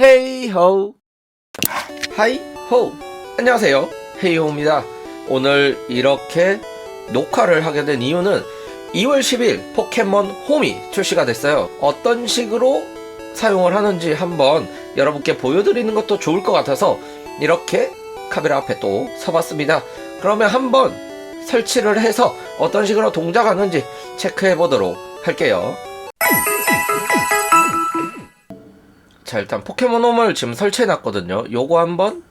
헤이호. 하이호. 안녕하세요. 헤이호입니다. 오늘 이렇게 녹화를 하게 된 이유는 2월 10일 포켓몬 홈이 출시가 됐어요. 어떤 식으로 사용을 하는지 한번 여러분께 보여드리는 것도 좋을 것 같아서 이렇게 카메라 앞에 또 서봤습니다. 그러면 한번 설치를 해서 어떤 식으로 동작하는지 체크해 보도록 할게요 자 일단 포켓몬 홈을 지금 설치해 놨거든요. 요거 한번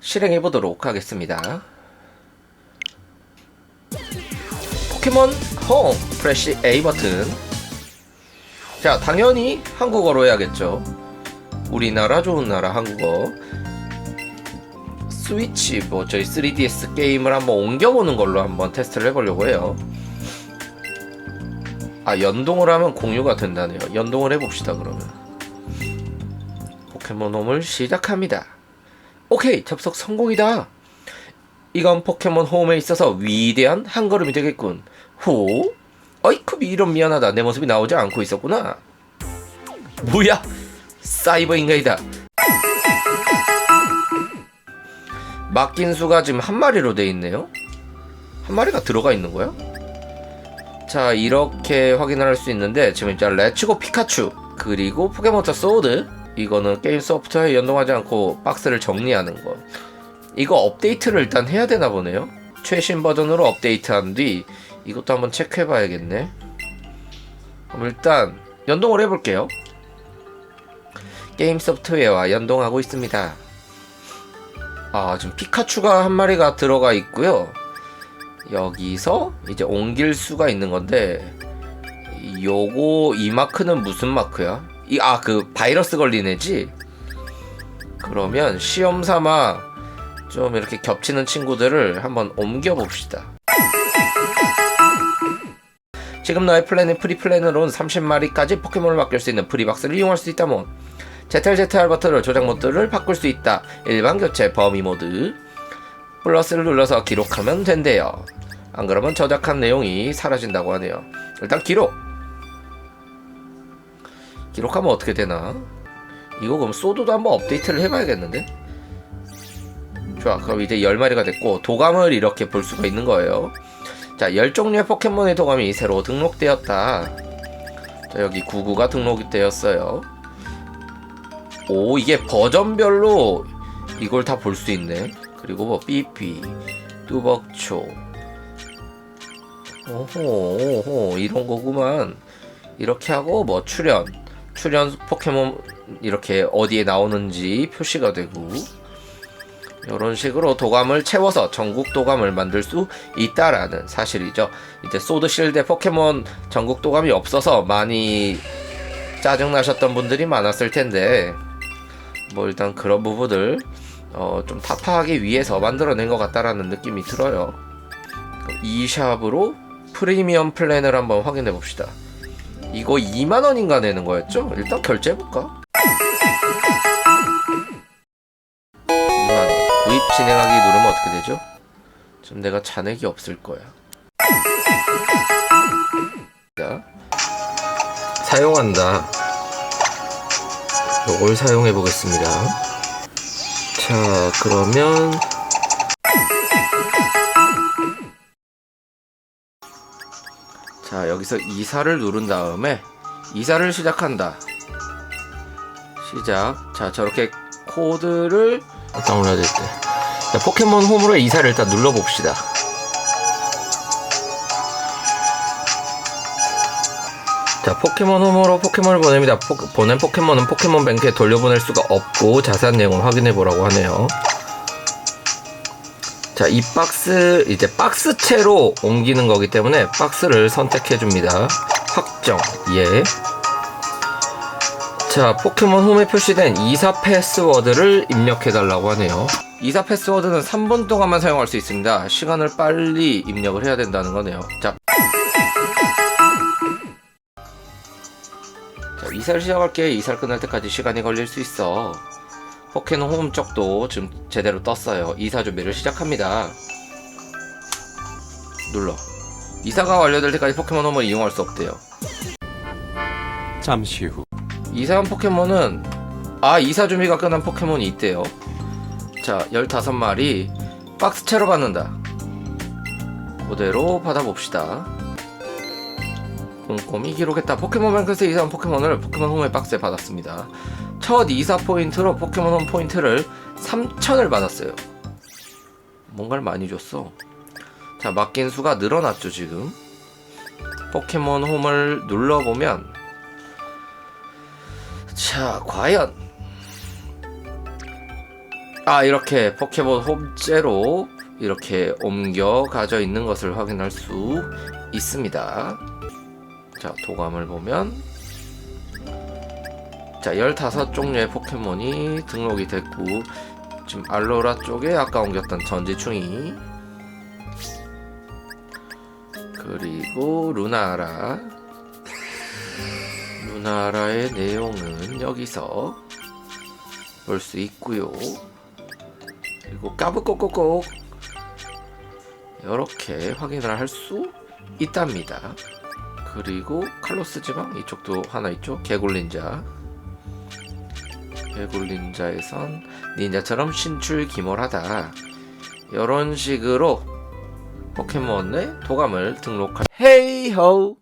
실행해 보도록 하겠습니다. 포켓몬 홈 프레시 A 버튼. 자 당연히 한국어로 해야겠죠. 우리나라 좋은 나라 한국어. 스위치 뭐 저희 3DS 게임을 한번 옮겨보는 걸로 한번 테스트를 해보려고 해요. 아 연동을 하면 공유가 된다네요. 연동을 해봅시다 그러면 포켓몬 홈을 시작합니다. 오케이, 접속 성공이다. 이건 포켓몬 홈에 있어서 위대한 한 걸음이 되겠군. 호? 어이쿠, 이런 미안하다. 내 모습이 나오지 않고 있었구나. 뭐야? 사이버 인간이다. 맡긴 수가 지금 한 마리로 돼 있네요. 한 마리가 들어가 있는 거야? 자, 이렇게 확인을 할수 있는데 지금 일단 레츠고 피카츄 그리고 포켓몬스터 소드 이거는 게임 소프트웨어에 연동하지 않고 박스를 정리하는 것. 이거 업데이트를 일단 해야 되나 보네요. 최신 버전으로 업데이트한 뒤 이것도 한번 체크해 봐야겠네. 그럼 일단 연동을 해볼게요. 게임 소프트웨어와 연동하고 있습니다. 아, 지금 피카츄가 한 마리가 들어가 있고요. 여기서 이제 옮길 수가 있는 건데 요거 이 마크는 무슨 마크야? 이 아 그 바이러스 걸린 애지? 그러면 시험 삼아 좀 이렇게 겹치는 친구들을 한번 옮겨 봅시다. 지금 너의 플랜의 프리 플랜으로는 30마리까지 포켓몬을 맡길 수 있는 프리박스를 이용할 수 있다몬. ZLZR 버튼으로 조작 모드를 바꿀 수 있다. 일반 교체 범위 모드. 플러스를 눌러서 기록하면 된대요. 안 그러면 저작한 내용이 사라진다고 하네요. 일단 기록. 기록하면 어떻게 되나? 이거 그럼 소드도 한번 업데이트를 해봐야겠는데? 좋아 그럼 이제 10마리가 됐고 도감을 이렇게 볼 수가 있는 거예요. 자 10종류의 포켓몬의 도감이 새로 등록되었다. 자 여기 99가 등록이 되었어요. 오 이게 버전별로 이걸 다 볼 수 있네. 그리고 뭐 삐삐 뚜벅초. 오호 오호 이런 거구만. 이렇게 하고 뭐 출연 출연 포켓몬 이렇게 어디에 나오는지 표시가 되고 이런 식으로 도감을 채워서 전국 도감을 만들 수 있다라는 사실이죠. 이제 소드 실드 포켓몬 전국 도감이 없어서 많이 짜증 나셨던 분들이 많았을 텐데 뭐 일단 그런 부분을 어, 좀 타파하기 위해서 만들어낸 것 같다라는 느낌이 들어요. 이 샵으로 프리미엄 플랜을 한번 확인해 봅시다. 이거 2만 원인가 내는 거였죠? 일단 결제해 볼까? 2만 원. 구입 진행하기 누르면 어떻게 되죠? 지금 내가 잔액이 없을 거야. 자, 사용한다. 이걸 사용해 보겠습니다. 자, 그러면 자 여기서 이사를 누른 다음에 이사를 시작한다. 시작. 자 저렇게 코드를 다운로드 자, 포켓몬 홈으로 이사를 일단 눌러봅시다. 자 포켓몬 홈으로 포켓몬을 보냅니다. 포, 보낸 포켓몬은 포켓몬 뱅크에 돌려보낼 수가 없고 자세한 내용을 확인해 보라고 하네요 자, 이 박스, 이제 박스채로 옮기는 거기 때문에 박스를 선택해 줍니다. 확정, 예. 자, 포켓몬 홈에 표시된 이사 패스워드를 입력해 달라고 하네요. 이사 패스워드는 3분 동안만 사용할 수 있습니다. 시간을 빨리 입력을 해야 된다는 거네요. 자, 자 이사를 시작할게. 이사를 끝날 때까지 시간이 걸릴 수 있어. 포켓몬 홈 쪽도 지금 제대로 떴어요. 이사 준비를 시작합니다. 눌러. 이사가 완료될 때까지 포켓몬 홈을 이용할 수 없대요. 잠시 후 이사한 포켓몬은 아 이사 준비가 끝난 포켓몬이 있대요 자 15마리 박스채로 받는다 그대로 받아봅시다 꼼꼼히 기록했다 포켓몬 뱅크에서 이사한 포켓몬을 포켓몬 홈의 박스에 받았습니다 첫 이사 포인트로 포켓몬 홈 포인트를 3000을 받았어요. 뭔가를 많이 줬어. 자 맡긴 수가 늘어났죠 지금. 포켓몬 홈을 눌러보면 자 과연. 아 이렇게 포켓몬 홈째로 이렇게 옮겨 가져 있는 것을 확인할 수 있습니다. 자 도감을 보면 자 15종류의 포켓몬이 등록이 됐고 지금 알로라 쪽에 아까 옮겼던 전지충이. 그리고 루나라. 루나라의 내용은 여기서 볼 수 있고요. 그리고 까북꼭꼭꼭 이렇게 확인을 할 수 있답니다. 그리고 칼로스 지방 이쪽도 하나 있죠? 개굴린자 개굴린자에선 닌자처럼 신출기몰하다. 이런 식으로 포켓몬의 도감을 등록할 헤이호!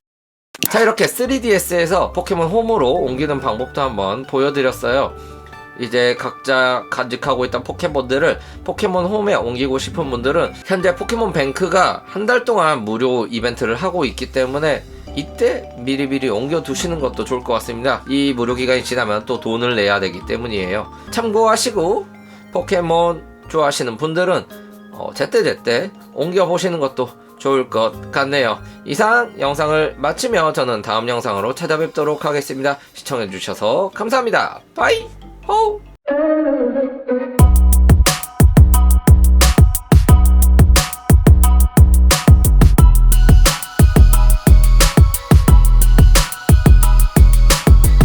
자 이렇게 3DS에서 포켓몬 홈으로 옮기는 방법도 한번 보여드렸어요. 이제 각자 간직하고 있던 포켓몬들을 포켓몬 홈에 옮기고 싶은 분들은 현재 포켓몬 뱅크가 한 달 동안 무료 이벤트를 하고 있기 때문에 이때 미리미리 옮겨 두시는 것도 좋을 것 같습니다. 이 무료 기간이 지나면 또 돈을 내야 되기 때문이에요. 참고하시고 포켓몬 좋아하시는 분들은 어, 제때제때 옮겨 보시는 것도 좋을 것 같네요. 이상 영상을 마치며 저는 다음 영상으로 찾아뵙도록 하겠습니다. 시청해주셔서 감사합니다. 바이! 호우!